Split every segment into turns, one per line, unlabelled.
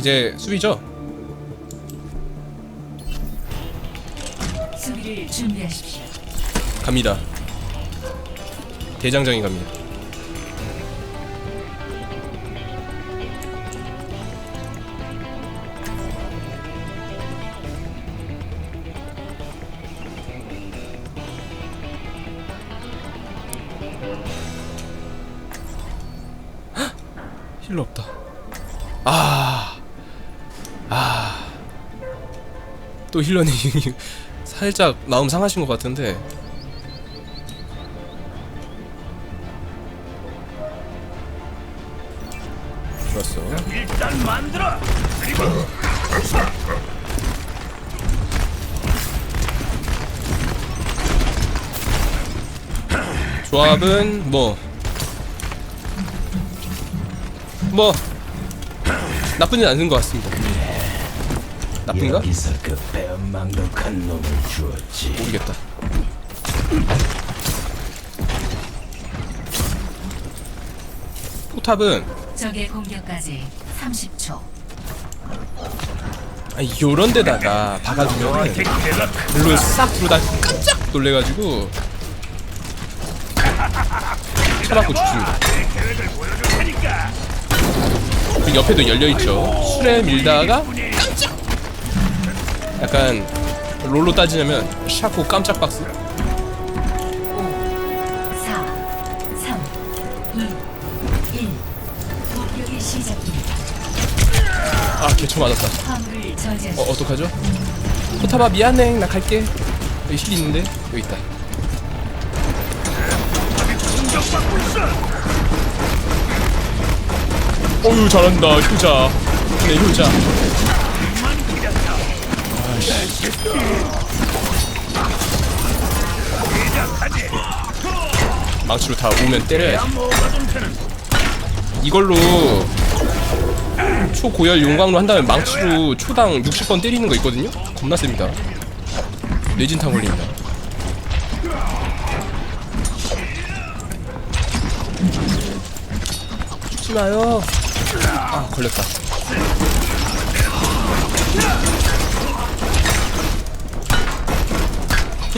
이제 수비죠?
수비를 준비하십시오.
갑니다. 대장정이 갑니다. 헉! 힐러 없다. 아, 아, 또 힐러님 살짝 마음 상하신 것 같은데 좋았어.
일단 만들어. 그리고
조합은 뭐. 뭐 나쁘진 않은 것 같습니다. 나쁜가?
여기서 그 배은망덕한 놈을 주었지.
모르겠다. 포탑은
적의 공격까지 30초.
아니 요런 데다가 박아주면은
내가
물론 싹 들어다 깜짝 놀래가지고 쳐맞고 죽습니다. 그 옆에도 열려있죠. 술에 밀다가 깜짝! 약간 롤로 따지자면 샤코 깜짝 박스
5, 4, 3, 2, 1. 공격이 시작됩니다.
아 개쳐 맞았다. 어 어떡하죠? 포타바 미안해 나 갈게 여기 힐 있는데 여기 있다. 어유 잘한다 효자 네 효자. 망치로 다 오면 때려야지. 이걸로 초고열 용광로 한 다음에 망치로 초당 60번 때리는 거 있거든요? 겁나 셉니다 뇌진탕 걸립니다 죽지 마요 아 걸렸다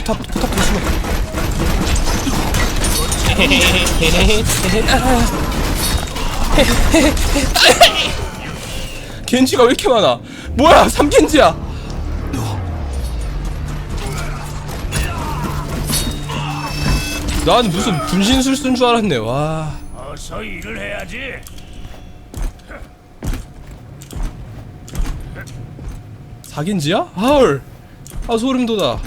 포탑 포탑 조심해 겐지가 왜 이렇게 많아? 뭐야, 삼겐지야. 난 무슨 분신술 쓴 줄 알았네. 와.
어서 일을 해야지.
사겐지야? 헐. 아 소름 돋아.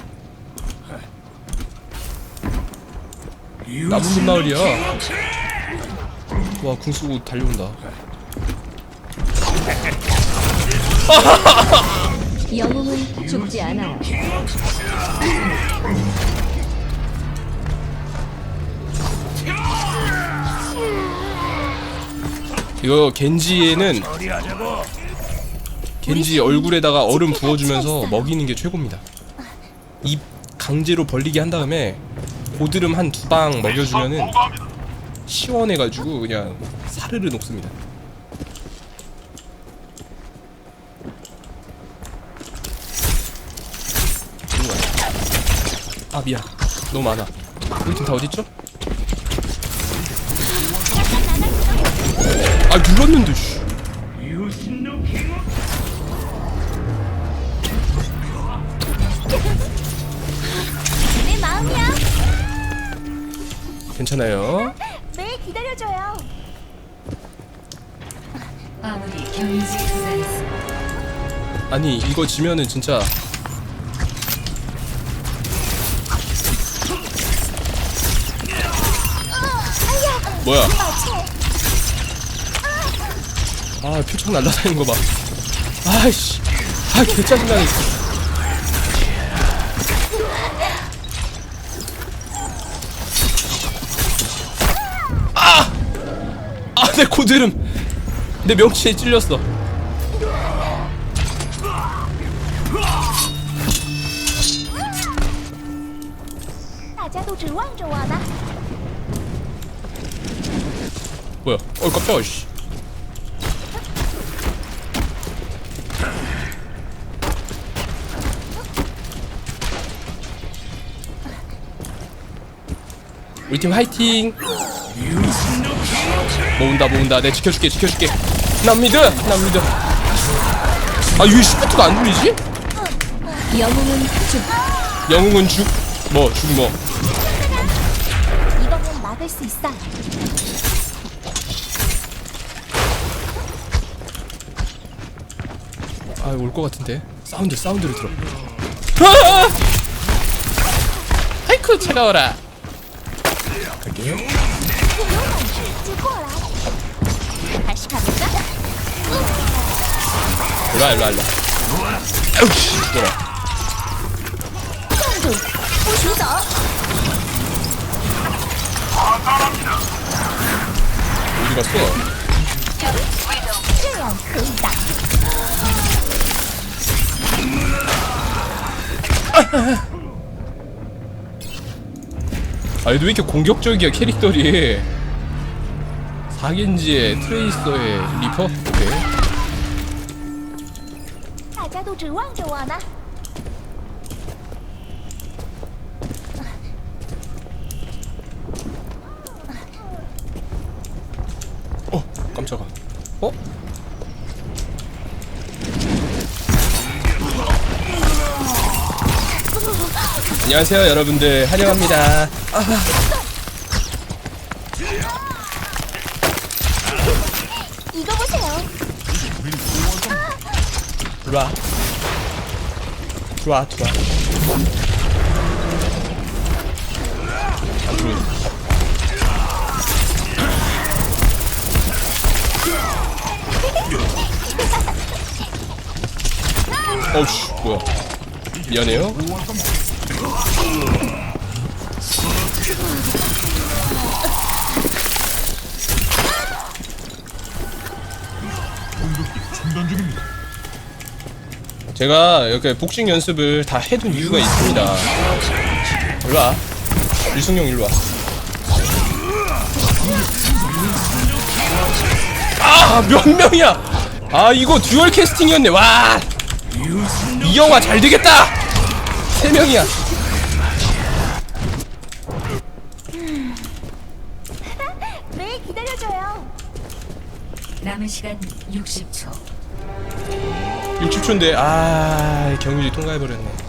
나무는 마을이야. 와, 궁 쓰고 달려온다.
영웅은 죽지 않아요.
이거 겐지에는. 겐지 얼굴에다가 얼음 부어주면서 먹이는 게 최고입니다. 입 강제로 벌리게 한 다음에 고드름 한 두방 먹여주면은 시원해가지고 그냥 사르르 녹습니다. 아 미안 너무 많아 우리 팀 다 어딨죠? 아 눌렀는데 씨. 괜찮아요
매일 기다려줘요.
아무리.
아니 이거 지면은 진짜 뭐야 아 표창 날라다니는 거 봐 아이씨 아 개짜증나네 내 고드름 내 명치에 찔렸어. 뭐야? 어 깜짝아 씨. 우리 팀 화이팅! 모은다 모은다 내 지켜줄게 지켜줄게 난 믿어 난 믿어 아왜 시프트가 안 눌리지?
영웅은 죽.
영웅은 죽? 뭐 죽 뭐
이거면 막을 수 있어요.
아올 것 같은데 사운드 사운드를 들어 아! 아이쿠 차가워라 갈게요 일로와 일로와 일로와. 으 죽더라. 어디 갔어? 그이다. 왜 이렇게 공격적이야 캐릭터리? 사겐지의 트레이서의 리퍼? 오케이
大家都指望着我呢。
어 깜짝아 어? 안녕하세요 여러분들 환영합니다 들어와. 들어와 들어와. 안 들어오네 어우씨 뭐야. 미안해요 제가 이렇게 복싱 연습을 다 해둔 이유가 있습니다. 일로와. 유승용 일로와. 아, 몇 명이야! 아, 이거 듀얼 캐스팅이었네, 와! 이 영화 잘 되겠다! 세 명이야.
네, 기다려줘요.
남은 시간 60초.
60초인데, 아, 경유지 통과해버렸네.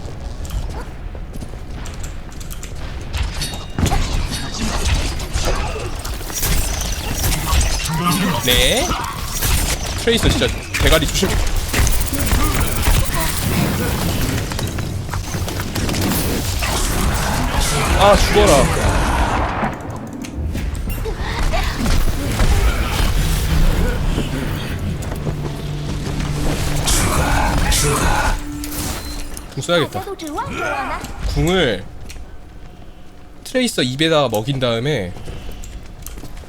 네. 트레이서 진짜 대가리 조심. 아, 죽어라. 궁 써야겠다. 궁을 트레이서 입에다가 먹인 다음에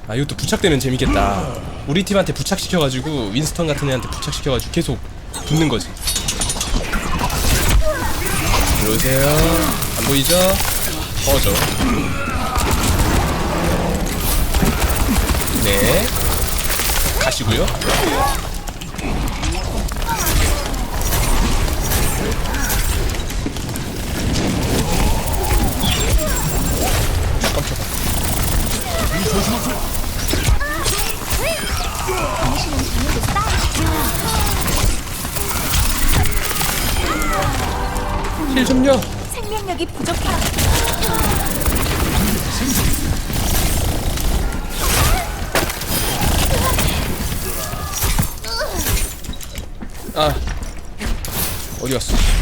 아 이것도 부착되면 재밌겠다. 우리 팀한테 부착시켜가지고 윈스턴 같은 애한테 부착시켜가지고 계속 붙는 거지. 들어오세요. 안 보이죠? 꺼져. 네. 가시고요. 힐 좀요
생명력이 부족해.
아 어디 갔어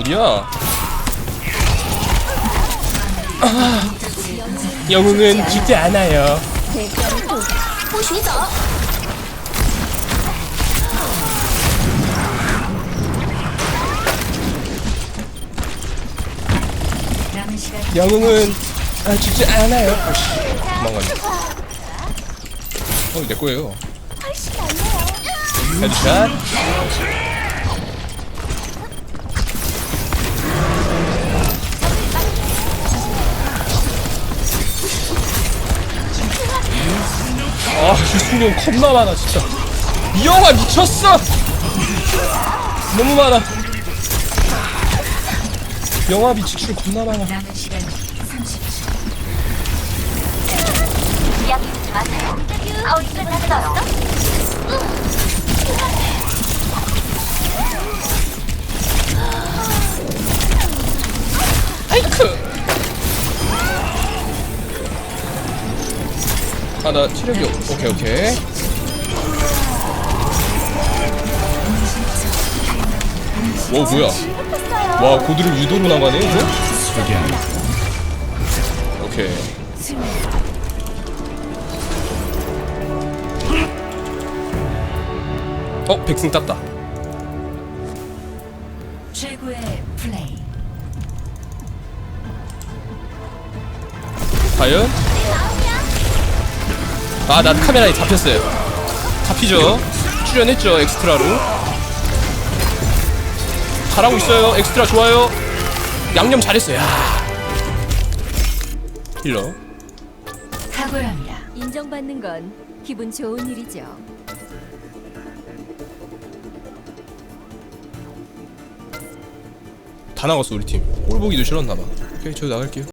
어디야? 아, 영웅은 죽지 않아요. 영웅은 아, 죽지 않아요. 도망가네. 어, 내 거예요. 헤드샷. 아 유승용 겁나 많아 진짜 이 영화 미쳤어 너무 많아 영화비 지출 겁나 많아
시간 30초.
이야기 듣지 마세요. 아웃 끝났어요.
아 나 체력이 없 오케이 오케이. 와 뭐야? 와 고드름 유도로 나가네 이거 오케이. 어 백승 땄다.
최고의 플레이.
과연 아 나 카메라에 잡혔어요. 잡히죠? 출연했죠 엑스트라로. 잘하고 있어요. 엑스트라 좋아요. 양념 잘했어요. 야. 힐러.
탁월합니다.
인정받는 건 기분 좋은 일이죠.
다 나갔어 우리 팀. 꼴 보기도 싫었나봐. 오케이 저 나갈게요